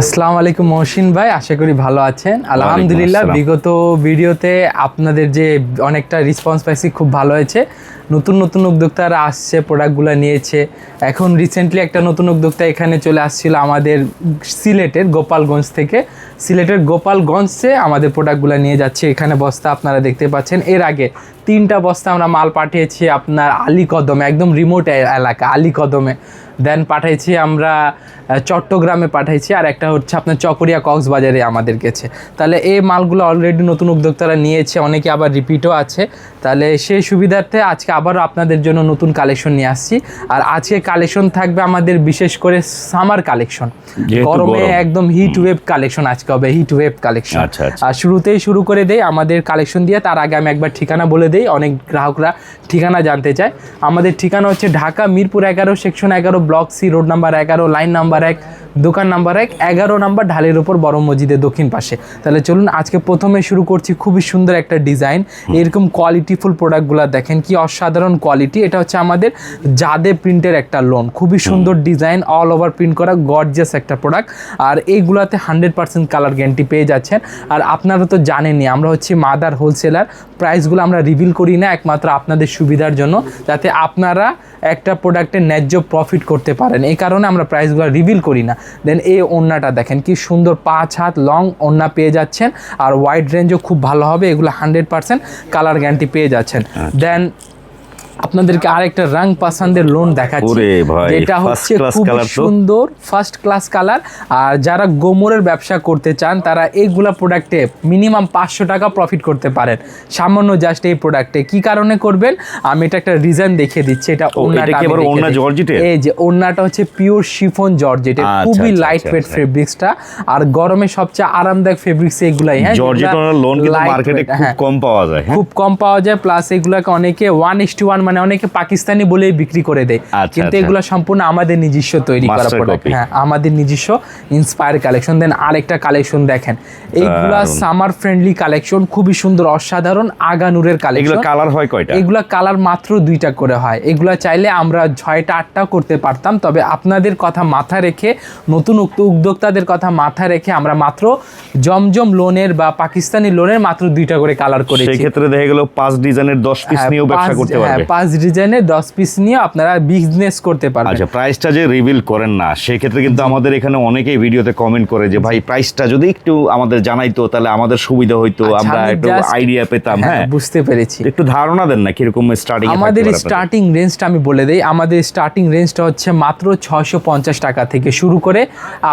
আসসালামু আলাইকুম মহসিন ভাই আশা করি ভালো আছেন। আলহামদুলিল্লাহ বিগত ভিডিওতে আপনাদের যে অনেকটা রেসপন্স পাইছি খুব ভালো হয়েছে। নতুন নতুন উদ্যোক্তারা আসছে প্রোডাক্টগুলো নিয়েছে। এখন রিসেন্টলি একটা নতুন উদ্যোক্তা এখানে চলে আসছিল আমাদের সিলেটের গোপালগঞ্জ থেকে। সিলেটের গোপালগঞ্জে আমাদের প্রোডাক্টগুলো নিয়ে যাচ্ছে। এখানে বস্তা আপনারা দেখতে পাচ্ছেন। এর আগে তিনটা বস্তা আমরা মাল পাঠিয়েছি আপনার আলীকদমে একদম রিমোট এলাকা আলীকদমে। দেন পাঠাইছি আমরা চট্টগ্রামে পাঠাইছি আর একটা হচ্ছে আপনার চকরিয়া কক্সবাজারে আমাদের কাছে তাহলে এই মালগুলো অলরেডি নতুন উদ্যোক্তারা নিয়েছে অনেকে আবার রিপিটও আছে। তাহলে সেই সুবিধার্থে আজকে আবারও আপনাদের জন্য নতুন কালেকশন নিয়ে আসছি। আর আজকে কালেকশন থাকবে আমাদের বিশেষ করে সামার কালেকশন গরমে একদম হিট ওয়েভ কালেকশন আজকে হবে হিট ওয়েভ কালেকশন। আর শুরুতেই শুরু করে দেই আমাদের কালেকশন দিয়ে তার আগে আমি একবার ঠিকানা বলে দেই অনেক গ্রাহকরা ঠিকানা জানতে চায়। আমাদের ঠিকানা হচ্ছে ঢাকা মিরপুর এগারো, সেকশন এগারো, ব্লক সি, রোড নাম্বার এগারো, লাইন নাম্বার এক। দোকান নাম্বার এক এগারো নাম্বার ঢালের উপর বড় মসজিদের দক্ষিণ পাশে। তাহলে চলুন আজকে প্রথমে শুরু করছি খুবই সুন্দর একটা ডিজাইন। এরকম কোয়ালিটিফুল প্রোডাক্টগুলো দেখেন কি অসাধারণ কোয়ালিটি এটা হচ্ছে আমাদের জাদে প্রিন্টের একটা লোন খুবই সুন্দর ডিজাইন অল ওভার প্রিন্ট করা গর্জিয়াস একটা প্রোডাক্ট আর এইগুলাতে হান্ড্রেড পার্সেন্ট কালার গ্যারান্টি পেয়ে যাচ্ছেন। আর আপনারা তো জানেনই আমরা হচ্ছে মাদার হোলসেলার প্রাইসগুলো আমরা রিভিল করি না একমাত্র আপনাদের সুবিধার জন্য যাতে আপনারা একটা প্রোডাক্টের ন্যায্য প্রফিট করতে পারেন। এই কারণে আমরা প্রাইসগুলো রিভিল করি না। দেন এই ওড়নাটা দেখেন কি সুন্দর পাঁচ হাত লং ওড়না পেয়ে যাচ্ছেন। আর ওয়াইড রেঞ্জও খুব ভালো হবে এগুলো হান্ড্রেড পার্সেন্ট কালার গ্যারান্টি পেয়ে যাচ্ছেন। দেন আপনাদেরকে আরেকটা রং পাসান্দের লোন দেখাচ্ছি। যেটা হচ্ছে খুব সুন্দর ফার্স্ট ক্লাস কালার আর যারা গোমরের ব্যবসা করতে চান তারা এইগুলা প্রোডাক্টে মিনিমাম পাঁচশো টাকা প্রফিট করতে পারেন। সামান্য জাস্ট এই প্রোডাক্টে কি কারণে করবেন? আমি এটা একটা রিজন দেখিয়ে দিচ্ছি। এটা ও, ওড়নাটা এটা কি আবার দেখিয়ে জর্জেটের? এই যে ওড়নাটা হচ্ছে পিওর শিফন জর্জেটের খুবই লাইট ওয়েট। ফেব্রিক্সটা আর গরমে সবচেয়ে আরামদায়ক ফেব্রিক্স এগুলাই হ্যাঁ জর্জেট লোন কিন্তু মার্কেটে খুব হ্যাঁ। কম পাওয়া যায় হ্যাঁ? খুব কম পাওয়া যায়। প্লাস এগুলাকে অনেকে ওয়ান ইস টু ওয়ান মানে অনেকে পাকিস্তানি বলেই বিক্রি করে দেয়। আচ্ছা, কিন্তু আচ্ছা। এগুলো সম্পূর্ণ আমাদের নিজস্ব তৈরি করা প্রোডাক্ট হ্যাঁ আমাদের নিজস্ব ইন্সপায়ার কালেকশন দেন আরেকটা কালেকশন দেখেন। এইগুলা সামার ফ্রেন্ডলি কালেকশন খুবই সুন্দর অসাধারণ আগানুরের কালেকশন কালার হয় কয়টা? এগুলা কালার মাত্র দুইটা করে হয়। এগুলা চাইলে আমরা ছয়টা আটটা করতে পারতাম। তবে আপনাদের কথা মাথা রেখে নতুন উক্ত- উদ্যোক্তাদের কথা মাথা রেখে আমরা মাত্র জমজম লোনের বা পাকিস্তানি লোনের মাত্র দুইটা করে কালার সেই করেছি। ক্ষেত্রে দেখা গেল পাঁচ ডিজাইনের দশ পিস হ্যাঁ, নিয়েও ব্যবসা করতে হ্যাঁ, পারবে। পাঁচ ডিজাইনের দশ পিস নিয়ে আপনারা বিজনেস করতে পারবেন। আচ্ছা প্রাইসটা যে রিভিল করেন না সেক্ষেত্রে কিন্তু আমাদের এখানে অনেকেই ভিডিওতে কমেন্ট করে যে ভাই প্রাইসটা যদি একটু আমাদের জানাইতো তাহলে আমাদের সুবিধা হইতো আচ্ছা, আমরা একটু আইডিয়া পেতাম। হ্যাঁ, হ্যাঁ। বুঝতে পেরেছি। একটু ধারণা দেন না কীরকম স্টার্টিং আমাদের স্টার্টিং রেঞ্জটা আমি বলে দেই। আমাদের স্টার্টিং রেঞ্জটা হচ্ছে মাত্র ছয়শো পঞ্চাশ টাকা থেকে শুরু করে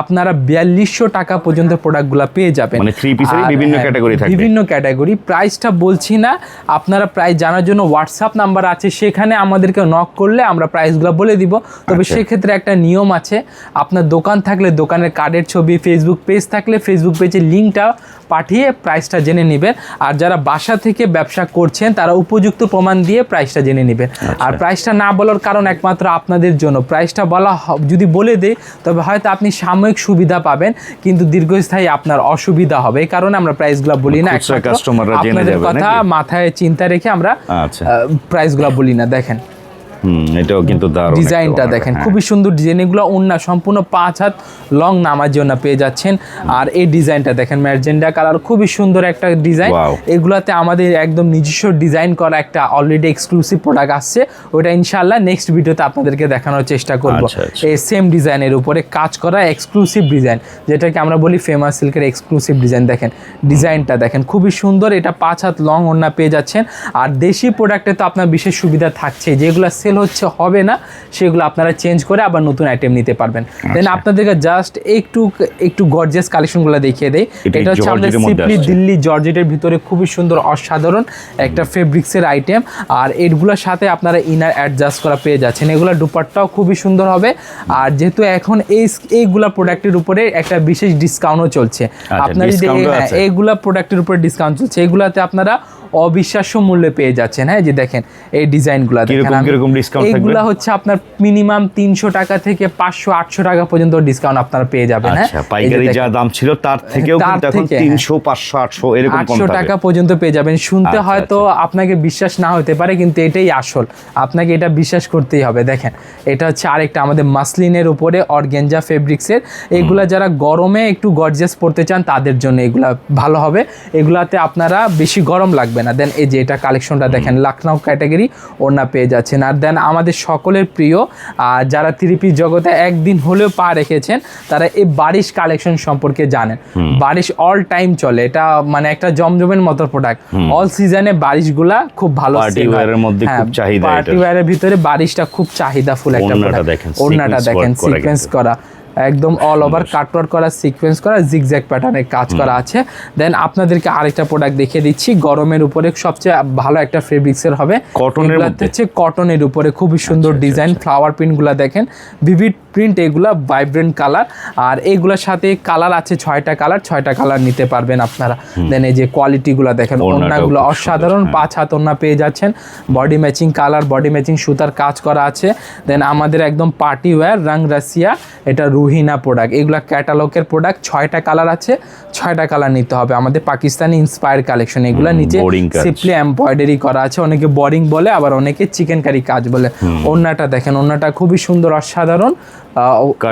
আপনারা বিয়াল্লিশশো টাকা পর্যন্ত প্রোডাক্টগুলো পেয়ে যাবেন। মানে এরই আর, বিভিন্ন ক্যাটাগরি থাকবে। বিভিন্ন ক্যাটাগরি প্রাইসটা বলছি না আপনারা প্রাইস জানার জন্য হোয়াটসঅ্যাপ নাম্বার আছে সেখানে আমাদেরকে নক করলে আমরা প্রাইসগুলো বলে দিব তবে আচ্ছা। সেক্ষেত্রে একটা নিয়ম আছে আপনার দোকান থাকলে দোকানের কার্ডের ছবি ফেসবুক পেজ থাকলে ফেসবুক পেজের লিঙ্কটা পাঠিয়ে প্রাইসটা জেনে নেবেন। আর যারা বাসা থেকে ব্যবসা করছেন তারা উপযুক্ত প্রমাণ দিয়ে প্রাইসটা জেনে নেবেন। আচ্ছা। আর প্রাইসটা না বলার কারণ একমাত্র আপনাদের জন্য। প্রাইসটা বলা যদি বলে দেই তবে হয়তো আপনি সাময়িক সুবিধা পাবেন কিন্তু দীর্ঘস্থায়ী আপনার অসুবিধা হবে। এই কারণে আমরা প্রাইসগুলো বলি না customer-রা জেনে যাবে কথা মাথায় চিন্তা রেখে আমরা আচ্ছা। প্রাইসগুলো বলি না। দেখেন হুম এটাও কিন্তু দারুণ ডিজাইনটা দেখেন হ্যাঁ। খুবই সুন্দর ডিজাইন এগুলো ওন্না সম্পূর্ণ পাঁচ হাত লং নামার জন্য পেয়ে যাচ্ছেন। আর এই ডিজাইনটা দেখেন ম্যাজেন্ডা কালার খুবই সুন্দর একটা ডিজাইন। এগুলাতে আমাদের একদম নিজস্ব ডিজাইন করা একটা অলরেডি এক্সক্লুসিভ প্রোডাক্ট আসছে। ওটা ইনশাল্লাহ নেক্সট ভিডিওতে আপনাদেরকে দেখানোর চেষ্টা করব। আচ্ছা, আচ্ছা। এই সেম ডিজাইনের উপরে কাজ করা এক্সক্লুসিভ ডিজাইন যেটাকে আমরা বলি ফেমাস সিল্কের এক্সক্লুসিভ ডিজাইন। দেখেন ডিজাইনটা দেখেন খুবই সুন্দর এটা পাঁচ হাত লং ওড়না পেয়ে যাচ্ছেন। আর দেশি প্রোডাক্টে তো আপনার বিশেষ সুবিধা থাকছে যেগুলো সেল হচ্ছে হবে না সেগুলো আপনারা চেঞ্জ করে আবার নতুন আইটেম নিতে পারবেন। দেন আচ্ছা। আপনাদেরকে জাস্ট একটু একটু গর্জিয়াস কালেকশনগুলো দেখিয়ে দেই। এটা হচ্ছে আমাদের সিপলি দিল্লি জর্জেটের ভিতরে খুবই সুন্দর অসাধারণ একটা ফেব্রিক্সের আইটেম আর এগুলোর সাথে আপনারা ইনার অ্যাডজাস্ট করা পেয়ে যাচ্ছেন। এগুলো দুপাট্টাও খুবই সুন্দর হবে। আর যেহেতু এখন এই এইগুলা প্রোডাক্টের উপরে একটা বিশেষ ডিসকাউন্টও চলছে। আপনারা যদি? এইগুলা প্রোডাক্টের উপরে ডিসকাউন্ট চলছে এগুলাতে আপনারা অবিশ্বাস্য মূল্যে পেয়ে যাচ্ছেন। হ্যাঁ যে দেখেন এই ডিজাইনগুলো দেখেন ডিসকাউন্ট থাকবে? এইগুলা হচ্ছে আপনার মিনিমাম তিনশো টাকা থেকে পাঁচশো আটশো টাকা পর্যন্ত ডিসকাউন্ট আপনারা পেয়ে যাবেন হ্যাঁ? আচ্ছা পাইকারি যা দাম ছিল তার থেকেও কিন্তু এখন থেকে, হ্যাঁ। তিনশো পাঁচশো আটশো এরকম কম আটশো টাকা পর্যন্ত পেয়ে যাবেন। শুনতে আচ্ছা, হয়তো আপনাকে বিশ্বাস না হতে পারে কিন্তু এটাই আসল। আপনাকে এটা বিশ্বাস করতেই হবে দেখেন। এটা হচ্ছে আরেকটা আমাদের মাসলিনের উপরে অর্গেঞ্জা ফেব্রিক্সের। এগুলা যারা গরমে একটু গর্জিয়াস পড়তে চান তাদের জন্য এগুলা ভালো হবে। এগুলাতে আপনারা বেশি গরম লাগবে না। দেন এই যে এটা কালেকশনটা দেখেন লখনৌ ক্যাটাগরি ওনা পেয়ে যাচ্ছেন। আর দেন আমাদের সকলের প্রিয় আর যারা থ্রিপি জগতে একদিন হলেও পা রেখেছেন তারা এই বারিশ কালেকশন সম্পর্কে জানেন। বারিশ অল টাইম চলে। এটা মানে একটা জমজমের মতো প্রোডাক্ট অল সিজনে বারিশগুলা খুব ভালো এর মধ্যে খুব চাহিদা পার্টি এটার। ভিতরে বারিশটা খুব চাহিদা ফুল একটা ওড়নাটা প্রোডাক্ট দেখেন, ওড়নাটা দেখেন work সিকোয়েন্স করা। একদম অল ওভার কাটওয়ার্ক করা সিকোয়েন্স করা জিগজ্যাগ প্যাটার্নের কাজ করা আছে। দেন আপনাদেরকে আরেকটা প্রোডাক্ট দেখিয়ে দিচ্ছি গরমের উপরে সবচেয়ে ভালো একটা ফেব্রিক্সের হবে। কটনের? হচ্ছে কটনের উপরে খুবই সুন্দর আচ্ছা, ডিজাইন ফ্লাওয়ার প্রিন্টগুলো দেখেন। ভিভিড প্রিন্ট এগুলা ভাইব্রেন্ট কালার আর এগুলোর সাথে কালার আছে ছয়টা কালার ছয়টা কালার নিতে পারবেন আপনারা। দেন এই যে কোয়ালিটিগুলো দেখেন ওড়নাগুলো অসাধারণ হ্যাঁ। পাঁচ হাত ওড়না পেয়ে যাচ্ছেন। Body matching colour body matching সুতার কাজ করা আছে। দেন আমাদের একদম পার্টি ওয়্যার রং রাশিয়া এটা রুহিনা প্রোডাক্ট এগুলো ক্যাটালগের প্রোডাক্ট ছয়টা কালার আছে ছয়টা কালার নিতে হবে। আমাদের পাকিস্তানি ইন্সপায়ার কালেকশন এগুলো নিচে সিম্পলি এমব্রয়ডারি করা আছে। অনেকে বোরিং বলে আবার অনেকে চিকেন কারি কাজ বলে। ওড়নাটা দেখেন ওড়নাটা খুবই সুন্দর অসাধারণ।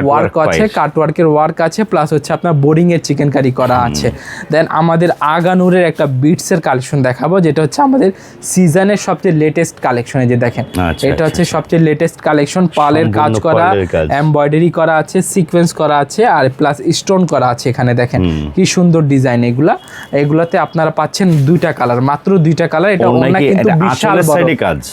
ওয়ার্ক আছে। কাটওয়ার্কের ওয়ার্ক আছে প্লাস হচ্ছে আপনার বোরিং এর চিকেন কারি করা আছে। দেন আমাদের আগানুরের একটা বিটসের কালেকশন দেখাবো যেটা হচ্ছে আমাদের সিজনের সবচেয়ে লেটেস্ট কালেকশনে যে দেখেন। আচ্ছা, এটা আচ্ছা, হচ্ছে সবচেয়ে লেটেস্ট কালেকশন পালের কাজ করা এমব্রয়ডারি করা আছে সিকোয়েন্স করা আছে আর প্লাস স্টোন করা আছে এখানে দেখেন। কি সুন্দর ডিজাইন এগুলা। এগুলাতে আপনারা পাচ্ছেন দুইটা কালার মাত্র দুইটা কালার এটা ওড়না কিন্তু বিশাল বড়?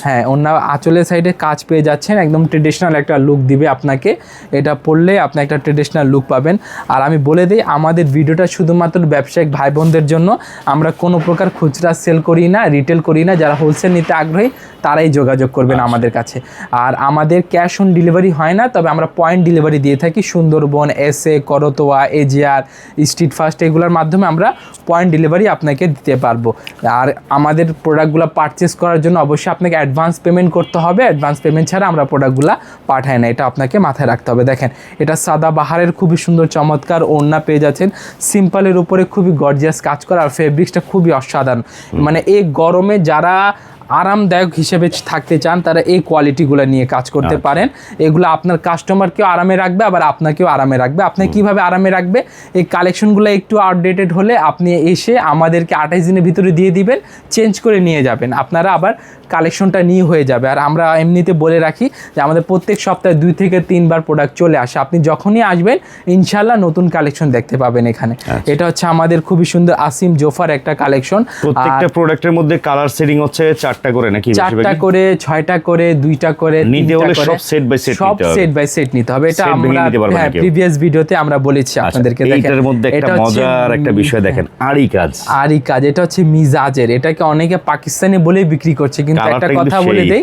হ্যাঁ অন্য আঁচলের সাইডে কাজ পেয়ে যাচ্ছেন একদম ট্রেডিশনাল একটা লুক দিবে আপনাকে। এটা পরলে আপনি একটা ট্রেডিশনাল লুক পাবেন। আর আমি বলে দিই আমাদের ভিডিওটা শুধুমাত্র ব্যবসায়িক ভাই বোনদের জন্য। আমরা কোনো প্রকার খুচরা সেল করি না রিটেল করি না। যারা হোলসেল নিতে আগ্রহী তারাই যোগাযোগ করবেন আমাদের কাছে। আর আমাদের ক্যাশ অন ডেলিভারি হয় না তবে আমরা পয়েন্ট ডেলিভারি দিয়ে থাকি। Sundarban S A Karatoya AGR Steadfast এগুলোর মাধ্যমে আমরা পয়েন্ট ডেলিভারি আপনাকে দিতে পারব। আর আমাদের প্রোডাক্টগুলো পারচেস করার জন্য অবশ্যই আপনাকে অ্যাডভান্স পেমেন্ট করতে হবে। অ্যাডভান্স পেমেন্ট ছাড়া আমরা প্রোডাক্টগুলো পাঠাই না। এটা আপনাকে মাথায় রাখতে হবে দেখেন এটা সাদা বাহারের খুবই সুন্দর চমৎকার ওড়না পেয়ে যাচ্ছেন। সিম্পলের উপরে খুবই গর্জিয়াস কাজ করা আর ফেব্রিক্সটা খুবই অসাধারণ। মানে এই গরমে যারা আরামদায়ক হিসেবে থাকতে চান তারা এই কোয়ালিটিগুলো নিয়ে কাজ করতে আচ্ছা। পারেন। এগুলো আপনার কাস্টমারকেও আরামে রাখবে আবার আপনাকেও আরামে রাখবে। আপনি কীভাবে আরামে রাখবে? এই কালেকশনগুলো একটু আপডেটেড হলে আপনি এসে আমাদেরকে আঠাইশ দিনের ভিতরে দিয়ে দিবেন চেঞ্জ করে নিয়ে যাবেন। আপনারা আবার কালেকশনটা নিয়ে হয়ে যাবে। আর আমরা এমনিতে বলে রাখি যে আমাদের প্রত্যেক সপ্তাহে দুই থেকে তিনবার প্রোডাক্ট চলে আসে। আপনি যখনই আসবেন ইনশাল্লাহ নতুন কালেকশন দেখতে পাবেন এখানে। এটা হচ্ছে আমাদের খুবই সুন্দর আসিম জোফার একটা কালেকশন প্রত্যেকটা প্রোডাক্টের মধ্যে কালার সেটিং হচ্ছে চারটা করে নাকি চারটা করে ছয়টা করে দুইটা করে নিতে হলে সব set by set সব সেট বাই সেট নিতে হবে। এটা আমরা হ্যাঁ প্রিভিয়াস ভিডিওতে আমরা বলেছি আচ্ছা, আপনাদেরকে দেখেন। এইটার মধ্যে একটা মজার একটা বিষয় দেখেন আরই কাজ। আরই কাজ এটা হচ্ছে মিজাজের। এটাকে অনেকে পাকিস্তানি বলেই বিক্রি করছে কিন্তু একটা কথা বলে। দেই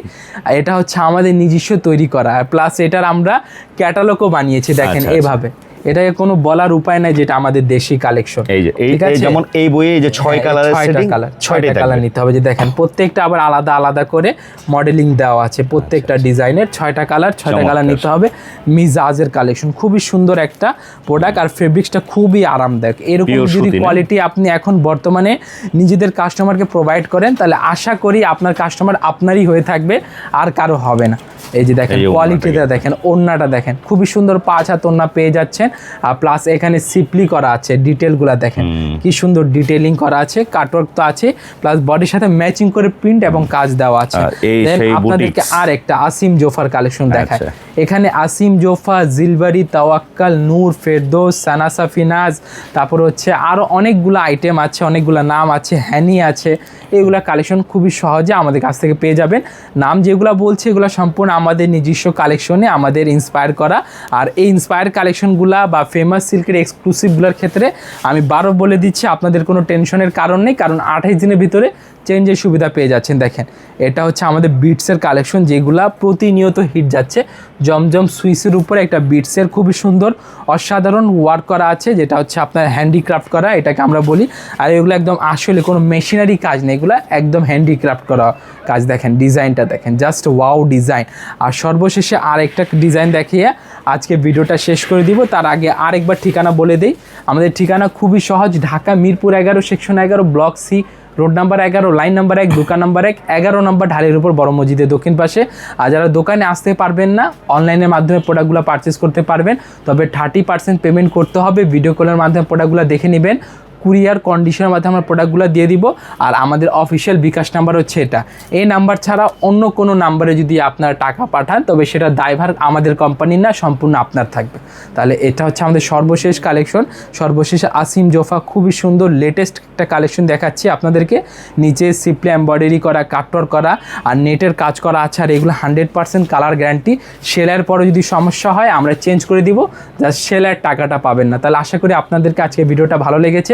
এটা হচ্ছে আমাদের নিজস্ব তৈরি করা। প্লাস এটার আমরা ক্যাটালগও বানিয়েছি দেখেন আচ্ছা, আচ্ছা। এভাবে। এটাকে কোনো বলার উপায় নাই যেটা আমাদের দেশি কালেকশন এই যে এই? যেমন এই বইয়ে যে ছয় কালারের ছয়টা সেটিং কালার ছয়টা কালার নিতে হবে। যে দেখেন প্রত্যেকটা আবার আলাদা আলাদা করে মডেলিং দেওয়া আছে। প্রত্যেকটা ডিজাইনের ছয়টা কালার ছয়টা কালার। নিতে হবে। মিজাজের কালেকশন খুবই সুন্দর একটা প্রোডাক্ট আর ফেব্রিক্সটা খুবই আরামদায়ক। এরকম যদি কোয়ালিটি আপনি এখন বর্তমানে নিজেদের কাস্টমারকে প্রোভাইড করেন তাহলে আশা করি আপনার কাস্টমার আপনারই হয়ে থাকবে আর কারও হবে না। এই যে দেখেন কোয়ালিটিটা দেখেন ওড়নাটা দেখেন। খুবই সুন্দর পাঁচ হাত ওড়না পেয়ে যাচ্ছেন। আর প্লাস এখানে সিপলি করা আছে ডিটেলগুলো দেখেন। কি সুন্দর ডিটেলিং করা আছে কাটওয়ার্ক তো আছে প্লাস বডির সাথে ম্যাচিং করে প্রিন্ট এবং কাজ দেওয়া আছে। আপনাদেরকে আর একটা আসিম জোফার কালেকশন দেখায়। এখানে আসিম জোফা জিলবারি তাওয়াক্কাল নূর ফেরদৌস সানাসা ফিনাজ তারপর হচ্ছে আরও অনেকগুলো আইটেম আছে অনেকগুলো নাম আছে হ্যানি আছে। এগুলা কালেকশন খুবই সহজে আমাদের কাছ থেকে পেয়ে যাবেন। নাম যেগুলো বলছে এগুলো সম্পূর্ণ আমাদের নিজস্ব কালেকশনে আমাদের ইন্সপায়ার করা। আর এই ইন্সপায়ার কালেকশনগুলা বা ফেমাস সিল্কের এক্সক্লুসিভগুলোর ক্ষেত্রে আমি বারো বলে দিচ্ছি, আপনাদের কোনো টেনশনের কারণ নেই, কারণ আঠাইশ দিনের ভিতরে চেঞ্জের সুবিধা পেয়ে যাচ্ছেন, দেখেন। এটা হচ্ছে আমাদের বিটসের কালেকশন যেগুলা প্রতিনিয়ত হিট যাচ্ছে। জমজম সুইসের উপরে একটা বিটসের খুবই সুন্দর, অসাধারণ ওয়ার্ক করা আছে, যেটা হচ্ছে আপনার হ্যান্ডিক্রাফট করা, এটাকে আমরা বলি। আর এগুলো একদম আসলে কোনো মেশিনারি কাজ নেই, এগুলো একদম হ্যান্ডিক্রাফট করা কাজ, দেখেন ডিজাইনটা দেখেন জাস্ট ওয়াও ডিজাইন আর সর্বশেষে আরেকটা ডিজাইন দেখিয়ে আজকে ভিডিওটা শেষ করে দিব। তার আগে আরেকবার ঠিকানা বলে দিই। আমাদের ঠিকানা খুবই সহজ, ঢাকা মিরপুর এগারো, সেকশন এগারো, ব্লক সি, রোড নাম্বার এগারো, লাইন নাম্বার এক, দোকান নাম্বার এক, এগারো নাম্বার ঢালের উপর বড় মসজিদের দক্ষিণ পাশে। আর যারা দোকানে আসতে পারবেন না, অনলাইনের মাধ্যমে প্রোডাক্টগুলো পারচেস করতে পারবেন। তবে থার্টি পার্সেন্ট পেমেন্ট করতে হবে। ভিডিও কলের মাধ্যমে প্রোডাক্টগুলো দেখে নেবেন। কুরিয়ার কন্ডিশনের মাধ্যমে আমরা প্রোডাক্টগুলো দিয়ে দিব। আর আমাদের অফিসিয়াল বিকাশ নাম্বার হচ্ছে এটা। এই নাম্বার ছাড়া অন্য কোনো নাম্বারে যদি আপনারা টাকা পাঠান, তবে সেটা দায়ভার আমাদের কোম্পানির না, সম্পূর্ণ আপনার থাকবে। তাহলে এটা হচ্ছে আমাদের সর্বশেষ কালেকশন সর্বশেষ আসিম জোফা খুবই সুন্দর লেটেস্ট একটা কালেকশন দেখাচ্ছি আপনাদেরকে। নিচে সিপ্লি এমব্রয়ডারি করা কাটর করা, আর নেটের কাজ করা আছে, আর এগুলো হান্ড্রেড পার্সেন্ট কালার গ্যারান্টি সেলাইয়ের পরে যদি সমস্যা হয়, আমরা চেঞ্জ করে দিব। জাস্ট সেলাইয়ের টাকাটা পাবেন না। তাহলে আশা করি আপনাদেরকে আজকে ভিডিওটা ভালো লেগেছে।